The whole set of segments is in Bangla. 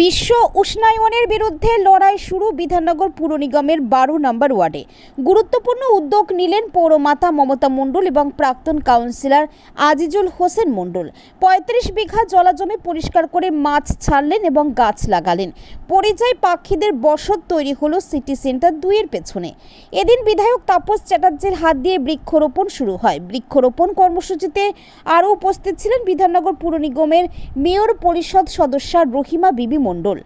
বিশ্ব উষ্ণায়নের বিরুদ্ধে লড়াই শুরু বিধাননগর পুর নিগমের বারো নম্বর ওয়ার্ডে। গুরুত্বপূর্ণ উদ্যোগ নিলেন পৌরমাতা মমতা মণ্ডল এবং প্রাক্তন কাউন্সিলর আজিজুল হোসেন মণ্ডল। পঁয়ত্রিশ বিঘা জলাজমি পরিষ্কার করে মাছ ছাড়লেন এবং গাছ লাগালেন। পরিযায়ী পাখিদের বসত তৈরি হলো সিটি সেন্টার দুইয়ের পেছনে। এদিন বিধায়ক তাপস চ্যাটার্জির হাত দিয়ে বৃক্ষরোপণ শুরু হয়। বৃক্ষরোপণ কর্মসূচিতে আরও উপস্থিত ছিলেন বিধাননগর পুর নিগমের মেয়র পরিষদ সদস্যা রহিমা বিবি মণ্ডল।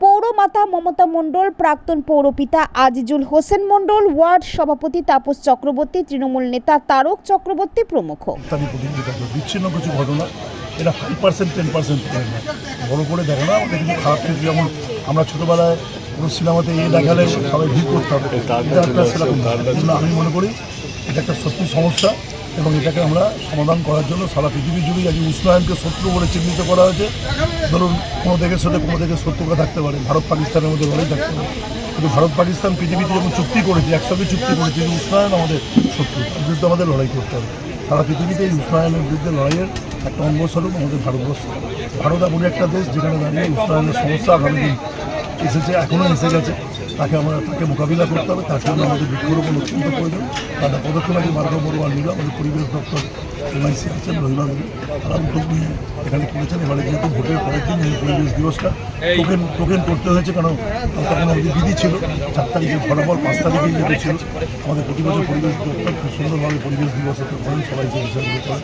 পৌরমাতা মমতা মণ্ডল প্রাক্তন পৌরপিতা আজিজুল হোসেন মণ্ডল ওয়ার্ড সভাপতি তাপস চক্রবর্তী তৃণমূল নেতা তারক চক্রবর্তী প্রমুখ। বিচ্ছিন্ন কিছু ঘটনা এটা ফাইভ পার্সেন্ট টেন পার্সেন্ট বড় করে দেখে না আমাদের খারাপ কিছু যেমন আমরা ছোটোবেলায় কোনো সিনেমাতে এ দেখালে সবাই ভিড়। এই জন্য আমি মনে করি এটা একটা সত্যি সমস্যা। এবং এটাকে আমরা সমাধান করার জন্য সারা পৃথিবী জুড়ে আজ উষ্ণায়নকে শত্রু বলে চিহ্নিত করা হয়েছে। ধরুন, কোনো দেশের সাথে কোনো দেশের শত্রুতা থাকতে পারে। ভারত, পাকিস্তানের মধ্যে লড়াই থাকতে পারে। কিন্তু ভারত, পাকিস্তান পৃথিবীতে যেমন চুক্তি করেছে একসঙ্গে চুক্তি করেছে যে উষ্ণায়ন আমাদের শত্রু। তার বিরুদ্ধে আমাদের লড়াই করতে হবে। সারা পৃথিবীতে এই উষ্ণায়নের বিরুদ্ধে লড়াইয়ের একটা অঙ্গস্বরূপ আমাদের ভারতবর্ষ। ভারত এমন একটা দেশ যেখানে দাঁড়িয়ে উষ্ণায়নের সমস্যা আগামী দিন এসেছে, এখনও এসে গেছে। তাকে আমরা, তাকে মোকাবিলা করতে হবে, তার জন্য আমাদের বৃক্ষরোপণ অত্যন্ত প্রয়োজন। তাদের পদক্ষেপ আছে মার্গ বড়ুয়ার নিল আমাদের পরিবেশ দপ্তর এমআইসি আছেন রহিমা তারা উদ্যোগ নিয়ে এখানে করেছেন। এবারে যেহেতু ভোটের পরের দিন এই পরিবেশ দিবসটা টোকেন টোকেন করতে হয়েছে, কারণ তখন আমাদের বিধি ছিল। চার তারিখে ফলাফল, পাঁচ তারিখে যেতে ছিল। আমাদের প্রতি বছর পরিবেশ দপ্তর খুব সুন্দরভাবে পরিবেশ দিবস করেন সবাই যে বিষয়গুলো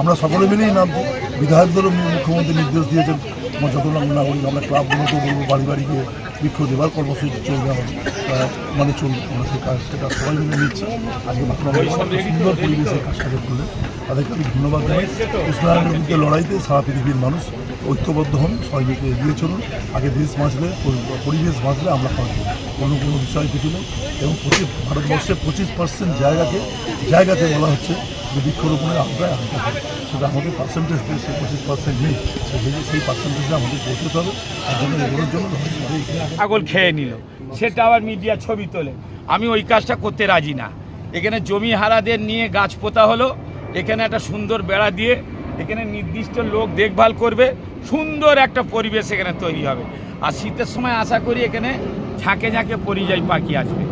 আমরা সকলে মিলেই নামছি। বিধায়কদেরও মুখ্যমন্ত্রী নির্দেশ দিয়েছেন। আমার যত নাম নাগরিক আমরা ক্লাবগুলোকে বলব বাড়ি বাড়ি গিয়ে বৃক্ষ দেওয়ার কর্মসূচি চলবে আমাদের। মানে চলবে, আমরা সেই কাজ, সেটা সবাই মিলে নিচ্ছি। আজকে সুন্দর পরিবেশের কাজটাকে করলেন তাদেরকে আমি ধন্যবাদ জানাই। উষ্ণায়নের বিরুদ্ধে লড়াইতে সারা পৃথিবীর মানুষ ঐক্যবদ্ধ হন সবাই মিলে এগিয়ে চলুন। আগে দেশ বাঁচলে পরিবেশ বাঁচলে আমরা বাঁচবো অন্য কোনো বিষয় কিছু নেই। এবং প্রতি ভারতবর্ষে পঁচিশ পার্সেন্ট জায়গাকে জায়গাতে বলা হচ্ছে। যে বৃক্ষরোপণের আওতায় আনতে হবে সেটা আমাদের পার্সেন্টেজ দিয়েছে পঁচিশ পার্সেন্ট নেই। সেই সেই পার্সেন্টেজটা আমাদের পৌঁছতে হবে। তার জন্য এগুলোর জন্য ছাগল খেয়ে নিল। সেটা আবার মিডিয়া ছবি তোলে। আমি ওই কাজটা করতে রাজি না। এখানে জমি হারাদের নিয়ে গাছ পোতা হলো। এখানে একটা সুন্দর বেড়া দিয়ে এখানে নির্দিষ্ট লোক দেখভাল করবে। সুন্দর একটা পরিবেশ এখানে তৈরি হবে। আর শীতের সময় আশা করি এখানে ঝাঁকে ঝাঁকে পরিযায়ী পাখি আসবে।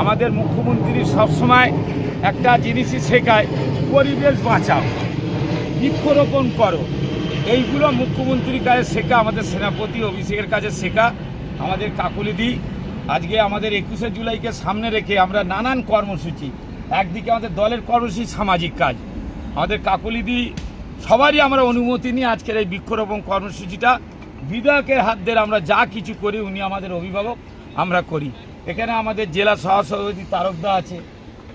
আমাদের মুখ্যমন্ত্রী সবসময় একটা জিনিসই শেখায়, পরিবেশ বাঁচাও, বৃক্ষরোপণ করো। এইগুলো মুখ্যমন্ত্রীর কাছে শেখা, আমাদের সেনাপতি অভিষেকের কাছে শেখা, আমাদের কাকুলিদি। আজকে আমাদের একুশে জুলাইকে সামনে রেখে আমরা নানান কর্মসূচি, একদিকে আমাদের দলের কর্মসূচি, সামাজিক কাজ। আমাদের কাকুলিদি, সবারই আমরা অনুমতি নিয়ে আজকের এই বৃক্ষরোপণ কর্মসূচিটা, বিধায়কের হাত ধরে আমরা যা কিছু করি, উনি আমাদের অভিভাবক, আমরা করি। এখানে আমাদের জেলা সহসভাপতি তারকদা আছে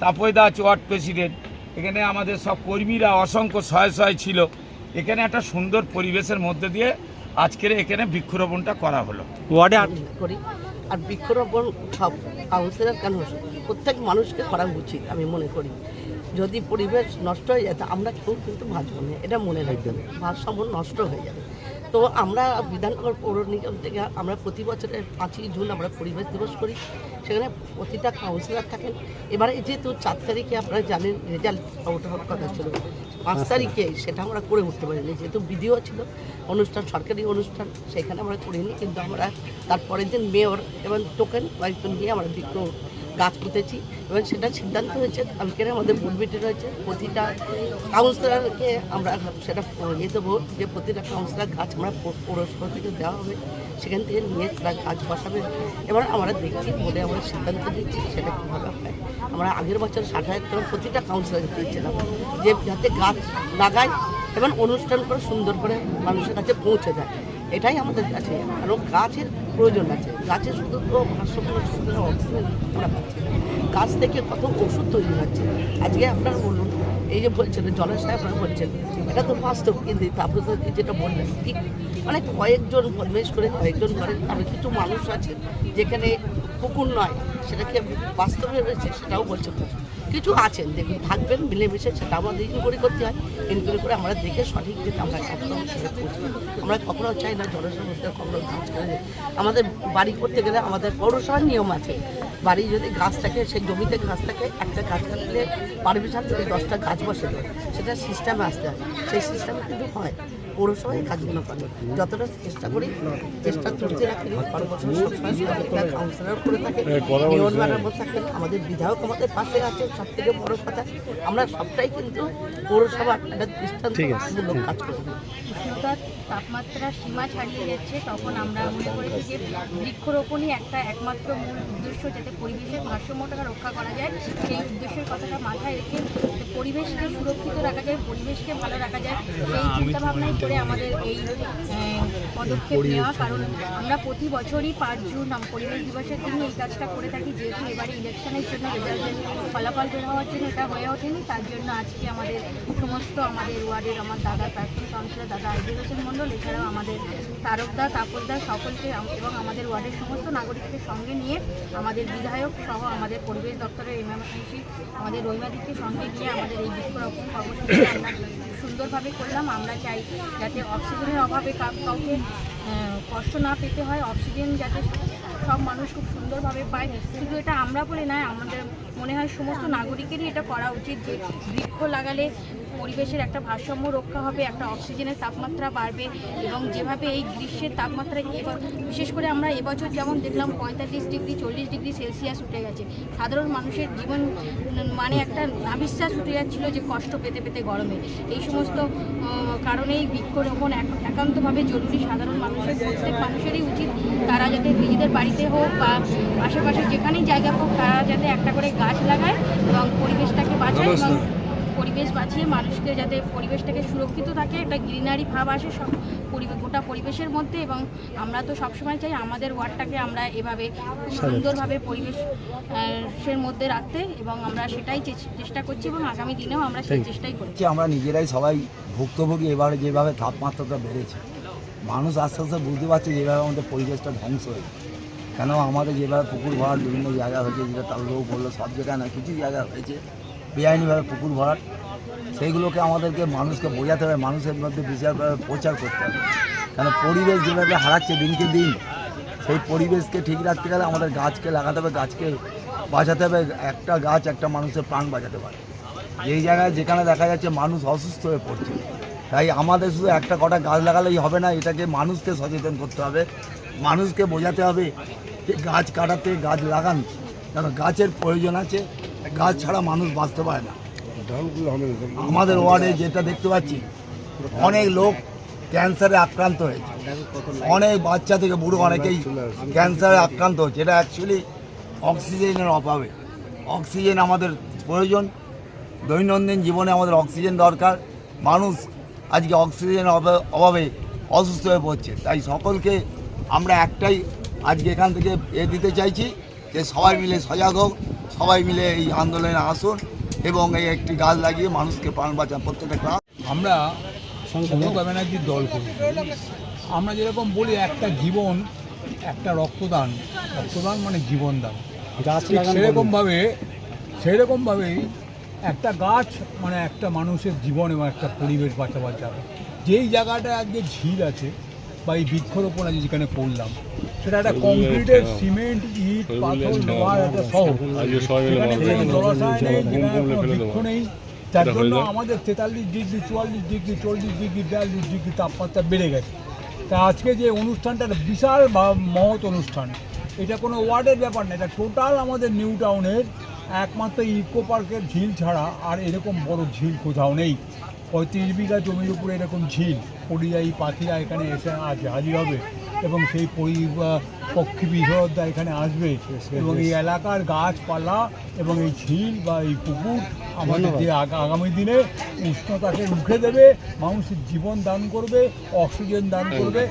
তাপয়দা আছে ওয়ার্ড প্রেসিডেন্ট। এখানে আমাদের সব কর্মীরা অসংখ্য শয়ে শয়ে ছিল। এখানে একটা সুন্দর পরিবেশের মধ্যে দিয়ে আজকের এখানে বৃক্ষরোপণটা করা হলো। ওয়ার্ডে আর করি। আর বৃক্ষরোপণ সব কাউন্সিলর কেন প্রত্যেক মানুষকে করা উচিত আমি মনে করি। যদি পরিবেশ নষ্ট হয়ে যায় আমরা কেউ কিন্তু বাঁচব না এটা মনে রাখবেন। ভারসাম্য নষ্ট হয়ে যাবে। তো আমরা বিধাননগর পৌর নিগম থেকে আমরা প্রতি বছরের পাঁচই জুন আমরা পরিবেশ দিবস করি। সেখানে প্রতিটা কাউন্সিলর থাকেন। এবারে যেহেতু চার তারিখে আপনারা জানেন রেজাল্ট ওটা হওয়ার কথা ছিল। পাঁচ তারিখে। সেটা আমরা করে উঠতে পারিনি। যেহেতু বিধিও ছিল অনুষ্ঠান সরকারি অনুষ্ঠান সেখানে আমরা করিনি। কিন্তু আমরা তারপরের দিন মেয়র এবং টোকেন কয়েকজন নিয়ে আমরা বৃক্ষ গাছ পুঁতেছি এবং সেটা সিদ্ধান্ত হয়েছে কালকে আমাদের বোর্ড মিটিং হয়েছে প্রতিটা কাউন্সিলরকে আমরা সেটা ইয়ে দেবো যে প্রতিটা কাউন্সিলর গাছ আমরা পৌরসভা থেকে দেওয়া হবে, সেখান থেকে নিয়ে তারা গাছ বসাবে। এবার আমরা দেখছি বলে আমরা সিদ্ধান্ত দিচ্ছি সেটা কীভাবে হয়। আমরা আগের বছর ষাট হাজার টাকা প্রতিটা কাউন্সিলরকে দিয়েছিলাম, যে যাতে গাছ লাগায় এবং অনুষ্ঠান করে সুন্দর করে মানুষের কাছে পৌঁছে যায়। এটাই আমাদের কাছে কারণ গাছের প্রয়োজন আছে গাছের শুধু ভারসাম্য অক্সিজেন পাচ্ছি। গাছ থেকে কত ওষুধ তৈরি হচ্ছে আজকে আপনারা বলুন, এই যে বলছেন জলাশয় আপনারা বলছেন, এটা তো বাস্তব, কিন্তু তারপরে যেটা বললেন, ঠিক মানে কয়েকজন পরিবেশ করে কয়েকজন করেন তবে কিছু মানুষ আছে, যেখানে পুকুর নয়, সেটা কি বাস্তবে রয়েছে সেটাও বলছে না। কিছু আছেন, দেখুন, থাকবেন, মিলেমিশে, সেটা আমাদের ইনকোয়ারি করতে হয়? ইনকোয়ারি করে আমরা দেখে সঠিক যেটা আমরা করছি। আমরা কখনো চাই না জনসমস্যা, কখনো কাজ করে। আমাদের বাড়ি করতে গেলে আমাদের পৌরসভার নিয়ম আছে। বাড়ি যদি গাছ থাকে, সেই জমিতে গাছ থাকে, একটা গাছ কাটলে পারমিশন থেকে দশটা গাছ বসে দেয় সেটা সিস্টেমে আসতে হয়। সেই সিস্টেমে কিন্তু হয়। পৌরসভায় কাজগুলো করে যতটা চেষ্টা করি চেষ্টা চলতে রাখি। কর্মসূচি সবসময় সহযোগিতা কাউন্সিলর করে থাকে মেয়র ম্যাডাম থাকেন আমাদের বিধায়ক আমাদের পাশে আছে সব থেকে বড় কথা আমরা সবটাই কিন্তু পৌরসভা একটা দৃষ্টান্তমূলক কাজ করি। তাপমাত্রা সীমা ছাড়িয়ে যাচ্ছে তখন আমরা মনে করেছি যে বৃক্ষরোপণই একটা একমাত্র মূল উদ্দেশ্য যাতে পরিবেশের ভারসাম্যটাকে রক্ষা করা যায়। সেই উদ্দেশ্যের কথাটা মাথায় রেখে পরিবেশকে সুরক্ষিত রাখা যায় পরিবেশকে ভালো রাখা যায়। সেই চিন্তাভাবনাই করে আমাদের এই পদক্ষেপ নেওয়া। কারণ আমরা প্রতি বছরই পাঁচ জুন পরিবেশ দিবসের দিন এই কাজটা করে থাকি। যেহেতু এবারে ইলেকশনের জন্য রেজাল্টের ফলাফল বের হওয়ার জন্য এটা হয়ে ওঠেনি তার জন্য আজকে আমাদের সমস্ত আমাদের ওয়ার্ডের আমার দাদা প্রাক্তন কাউন্সিলর দাদা আইজুল হোসেন মণ্ডল এছাড়াও আমাদের তারকদা তাপসদা সকলকে এবং আমাদের ওয়ার্ডের সমস্ত নাগরিককে সঙ্গে নিয়ে আমাদের বিধায়ক সহ আমাদের পরিবেশ দপ্তরের এমএমসি আমাদের রৈমাদিককে সঙ্গে নিয়ে আমাদের এই বৃক্ষরোপণ কর্মসূচি আমরা সুন্দরভাবে করলাম। আমরা চাই যাতে অক্সিজেনের অভাবে কাউকে কষ্ট না পেতে হয়। অক্সিজেন যাতে সব মানুষ খুব সুন্দরভাবে পায়। শুধু এটা আমরা বলে নয়, আমাদের মনে হয় সমস্ত নাগরিকেরই এটা করা উচিত যে বৃক্ষ লাগালে পরিবেশের একটা ভারসাম্য রক্ষা হবে, একটা অক্সিজেনের তাপমাত্রা বাড়বে এবং যেভাবে এই গ্রীষ্মের তাপমাত্রা বিশেষ করে আমরা এবছর যেমন দেখলাম পঁয়তাল্লিশ ডিগ্রি, চল্লিশ ডিগ্রি সেলসিয়াস উঠে গেছে। সাধারণ মানুষের জীবন মানে একটা নাবিশ্বাস উঠে যাচ্ছিল যে কষ্ট পেতে পেতে গরমে। এই সমস্ত কারণেই বৃক্ষরোপণ এক- একান্তভাবে জরুরি। সাধারণ মানুষের, প্রত্যেক মানুষেরই উচিত তারা যাতে নিজেদের বাড়িতে হোক বা আশেপাশে যেখানেই জায়গা হোক, তারা যাতে একটা করে গাছ লাগায় এবং পরিবেশটাকে বাঁচায় এবং পরিবেশ বাঁচিয়ে মানুষকে যাতে পরিবেশটাকে সুরক্ষিত থাকে একটা গ্রিনারি ভাব আসে সব পরিবেশ গোটা পরিবেশের মধ্যে এবং আমরা তো সবসময় চাই আমাদের ওয়ার্ডটাকে আমরা এভাবে সুন্দরভাবে পরিবেশ আহ, এর মধ্যে রাখতে এবং আমরা সেটাই চে- চেষ্টা করছি এবং আগামী দিনেও আমরা সেই চেষ্টাই করছি। আমরা নিজেরাই সবাই ভুক্তভোগী এবারে যেভাবে তাপমাত্রাটা বেড়েছে মানুষ আস্তে আস্তে বুঝতে পারছে যেভাবে আমাদের পরিবেশটা ধ্বংস হয়েছে। কেন আমাদের যেভাবে পুকুর ভরাট বিভিন্ন জায়গা হয়েছে যেটা তার লোক বলল সব জায়গায় না কিছু জায়গা হয়েছে বেআইনিভাবে পুকুর ভরাট। সেইগুলোকে আমাদেরকে মানুষকে বোঝাতে হবে, মানুষের মধ্যে বিশালভাবে প্রচার করতে হবে। কেন পরিবেশ যেভাবে হারাচ্ছে দিনকে দিন, সেই পরিবেশকে ঠিক রাখতে গেলে আমাদের গাছকে লাগাতে হবে, গাছকে বাঁচাতে হবে, একটা গাছ একটা মানুষের প্রাণ বাঁচাতে পারে। এই জায়গায় যেখানে দেখা যাচ্ছে মানুষ অসুস্থ হয়ে পড়ছে, তাই আমাদের শুধু একটা কটা গাছ লাগালেই হবে না, এটাকে মানুষকে সচেতন করতে হবে, মানুষকে বোঝাতে হবে যে গাছ কাটাতে, গাছ লাগান। কারণ গাছের প্রয়োজন আছে গাছ ছাড়া মানুষ বাঁচতে পারে না। আমাদের ওয়ার্ডে যেটা দেখতে পাচ্ছি অনেক লোক ক্যান্সারে আক্রান্ত হয়েছে। অনেক বাচ্চা থেকে বুড়ো অনেকেই ক্যান্সারে আক্রান্ত হচ্ছে। এটা অ্যাকচুয়ালি অক্সিজেনের অভাবে। অক্সিজেন আমাদের প্রয়োজন। দৈনন্দিন জীবনে আমাদের অক্সিজেন দরকার। মানুষ আজকে অক্সিজেনের অভাবে- অভাবে অসুস্থ হয়ে পড়ছে। তাই সকলকে আমরা একটাই আজকে এখান থেকে এ দিতে চাইছি যে সবাই মিলে সজাগ হোক। সবাই মিলে এই আন্দোলনে আসুন এবং এই একটি গাছ লাগিয়ে মানুষকে প্রাণ বাঁচান প্রত্যেকটা ক্লাস আমরা মমতা ব্যানার্জির দল করি। আমরা যেরকম বলি একটা জীবন একটা রক্তদান। রক্তদান মানে জীবনদান সেরকমভাবে সেরকমভাবেই একটা গাছ মানে একটা মানুষের জীবন এবং একটা পরিবেশ বাঁচাবার যাবে যেই জায়গাটা আজকে ঝিল আছে বা এই বৃক্ষরোপণ আছে যেখানে করলাম সেটা একটা কংক্রিটের সিমেন্ট ইট পাথর লোহার একটা শহর। সেখানে জলাশয় নেই যেখানে কোনো বৃক্ষ নেই। তার জন্য আমাদের তেতাল্লিশ ডিগ্রি চুয়াল্লিশ ডিগ্রি চল্লিশ ডিগ্রি বিয়াল্লিশ ডিগ্রি তাপমাত্রা বেড়ে গেছে। তা আজকে যে অনুষ্ঠানটা বিশাল বা- মহৎ অনুষ্ঠান। এটা কোনো ওয়ার্ডের ব্যাপার না এটা টোটাল আমাদের নিউ টাউনের একমাত্র ইকো পার্কের ঝিল ছাড়া আর এরকম বড় ঝিল কোথাও নেই। পঁয়ত্রিশ বিঘা জমির উপরে এরকম ঝিল পরিযায়ী পাখিরা এখানে এসে আজ হাজির হবে এবং সেই পরি পক্ষী বিশদরা এখানে আসবে এবং এই এলাকার গাছপালা এবং এই ঝিল বা এই পুকুর আমাদের যে আগামী দিনে উষ্ণতাকে রুখে দেবে মানুষের জীবন দান করবে অক্সিজেন দান করবে।